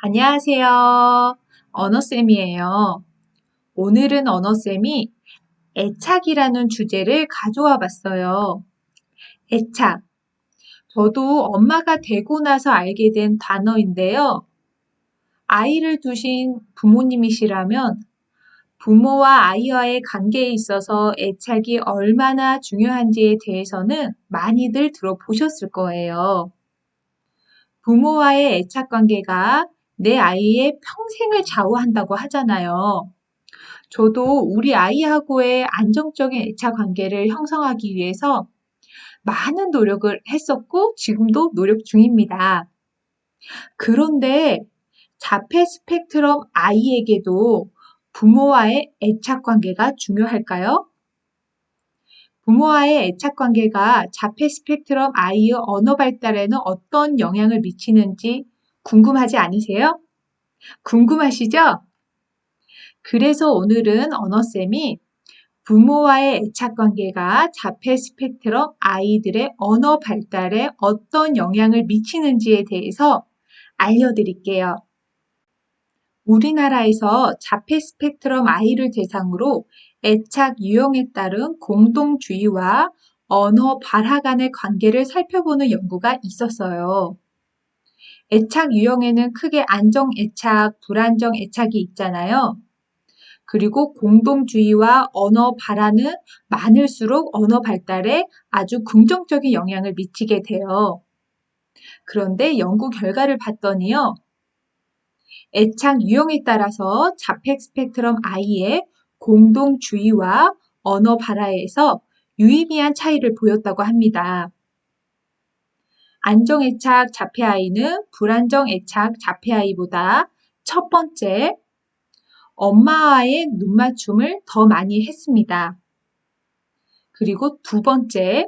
안녕하세요. 언어쌤이에요. 오늘은 언어쌤이 애착이라는 주제를 가져와 봤어요. 애착. 저도 엄마가 되고 나서 알게 된 단어인데요. 아이를 두신 부모님이시라면 부모와 아이와의 관계에 있어서 애착이 얼마나 중요한지에 대해서는 많이들 들어보셨을 거예요. 부모와의 애착 관계가 내 아이의 평생을 좌우한다고 하잖아요. 저도 우리 아이하고의 안정적인 애착 관계를 형성하기 위해서 많은 노력을 했었고 지금도 노력 중입니다. 그런데 자폐 스펙트럼 아이에게도 부모와의 애착 관계가 중요할까요? 부모와의 애착 관계가 자폐 스펙트럼 아이의 언어 발달에는 어떤 영향을 미치는지 궁금하지 않으세요? 궁금하시죠? 그래서 오늘은 언어쌤이 부모와의 애착 관계가 자폐 스펙트럼 아이들의 언어 발달에 어떤 영향을 미치는지에 대해서 알려드릴게요. 우리나라에서 자폐 스펙트럼 아이를 대상으로 애착 유형에 따른 공동주의와 언어 발화 간의 관계를 살펴보는 연구가 있었어요. 애착 유형에는 크게 안정 애착, 불안정 애착이 있잖아요. 그리고 공동주의와 언어 발화는 많을수록 언어 발달에 아주 긍정적인 영향을 미치게 돼요. 그런데 연구 결과를 봤더니요. 애착 유형에 따라서 자폐 스펙트럼 아이의 공동주의와 언어 발화에서 유의미한 차이를 보였다고 합니다. 안정애착 자폐아이는 불안정애착 자폐아이보다 첫 번째, 엄마와의 눈맞춤을 더 많이 했습니다. 그리고 두 번째,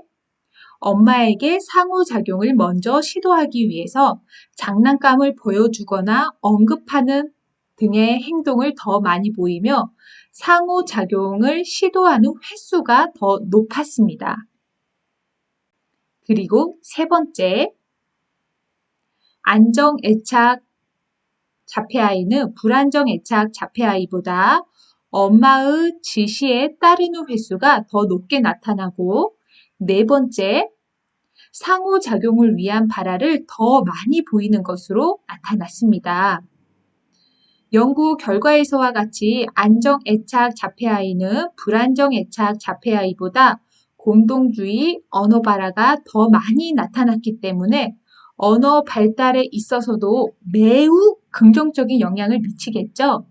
엄마에게 상호작용을 먼저 시도하기 위해서 장난감을 보여주거나 언급하는 등의 행동을 더 많이 보이며 상호작용을 시도하는 횟수가 더 높았습니다. 그리고 세 번째, 안정 애착 자폐아이는 불안정 애착 자폐아이보다 엄마의 지시에 따르는 횟수가 더 높게 나타나고 네 번째, 상호작용을 위한 발화를 더 많이 보이는 것으로 나타났습니다. 연구 결과에서와 같이 안정 애착 자폐아이는 불안정 애착 자폐아이보다 공동주의 언어 발화가 더 많이 나타났기 때문에 언어 발달에 있어서도 매우 긍정적인 영향을 미치겠죠.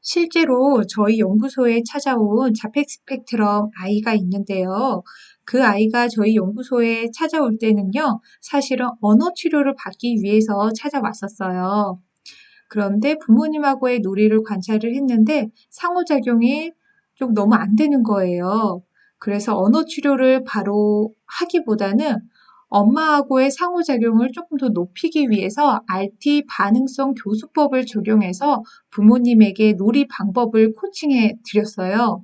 실제로 저희 연구소에 찾아온 자폐 스펙트럼 아이가 있는데요. 그 아이가 저희 연구소에 찾아올 때는요, 사실은 언어 치료를 받기 위해서 찾아왔었어요. 그런데 부모님하고의 놀이를 관찰을 했는데 상호작용이 좀 너무 안 되는 거예요. 그래서 언어 치료를 바로 하기보다는 엄마하고의 상호작용을 조금 더 높이기 위해서 RT 반응성 교수법을 적용해서 부모님에게 놀이 방법을 코칭해 드렸어요.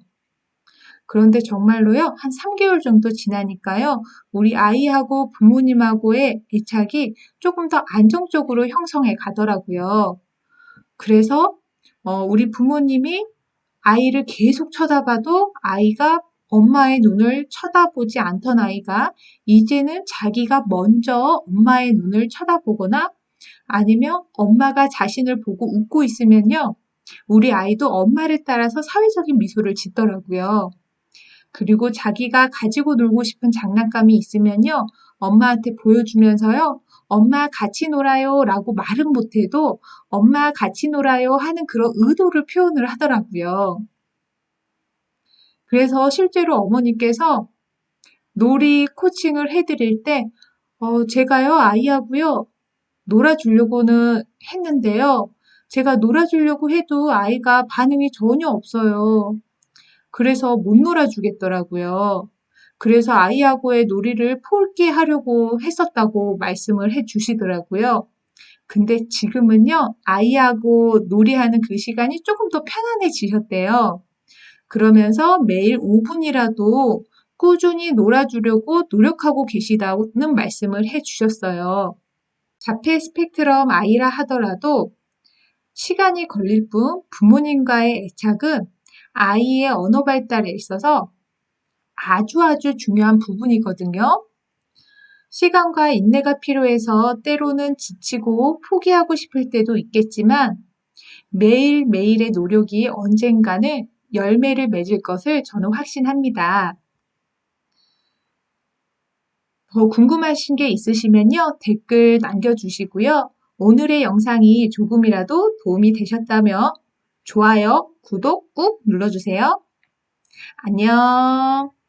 그런데 정말로요, 한 3개월 정도 지나니까요, 우리 아이하고 부모님하고의 애착이 조금 더 안정적으로 형성해 가더라고요. 그래서, 어, 우리 부모님이 아이를 계속 쳐다봐도 아이가 엄마의 눈을 쳐다보지 않던 아이가 이제는 자기가 먼저 엄마의 눈을 쳐다보거나 아니면 엄마가 자신을 보고 웃고 있으면요. 우리 아이도 엄마를 따라서 사회적인 미소를 짓더라고요. 그리고 자기가 가지고 놀고 싶은 장난감이 있으면요. 엄마한테 보여주면서요. 엄마 같이 놀아요 라고 말은 못해도 엄마 같이 놀아요 하는 그런 의도를 표현을 하더라고요. 그래서 실제로 어머니께서 놀이 코칭을 해드릴 때, 어, 제가요, 아이하고요, 놀아주려고는 했는데요. 제가 놀아주려고 해도 아이가 반응이 전혀 없어요. 그래서 못 놀아주겠더라고요. 그래서 아이하고의 놀이를 포기하려고 했었다고 말씀을 해 주시더라고요. 근데 지금은요, 아이하고 놀이하는 그 시간이 조금 더 편안해지셨대요. 그러면서 매일 5분이라도 꾸준히 놀아주려고 노력하고 계시다는 말씀을 해 주셨어요. 자폐 스펙트럼 아이라 하더라도 시간이 걸릴 뿐 부모님과의 애착은 아이의 언어 발달에 있어서 아주 아주 중요한 부분이거든요. 시간과 인내가 필요해서 때로는 지치고 포기하고 싶을 때도 있겠지만 매일매일의 노력이 언젠가는 열매를 맺을 것을 저는 확신합니다. 더 궁금하신 게 있으시면요. 댓글 남겨주시고요. 오늘의 영상이 조금이라도 도움이 되셨다면 좋아요, 구독 꾹 눌러주세요. 안녕.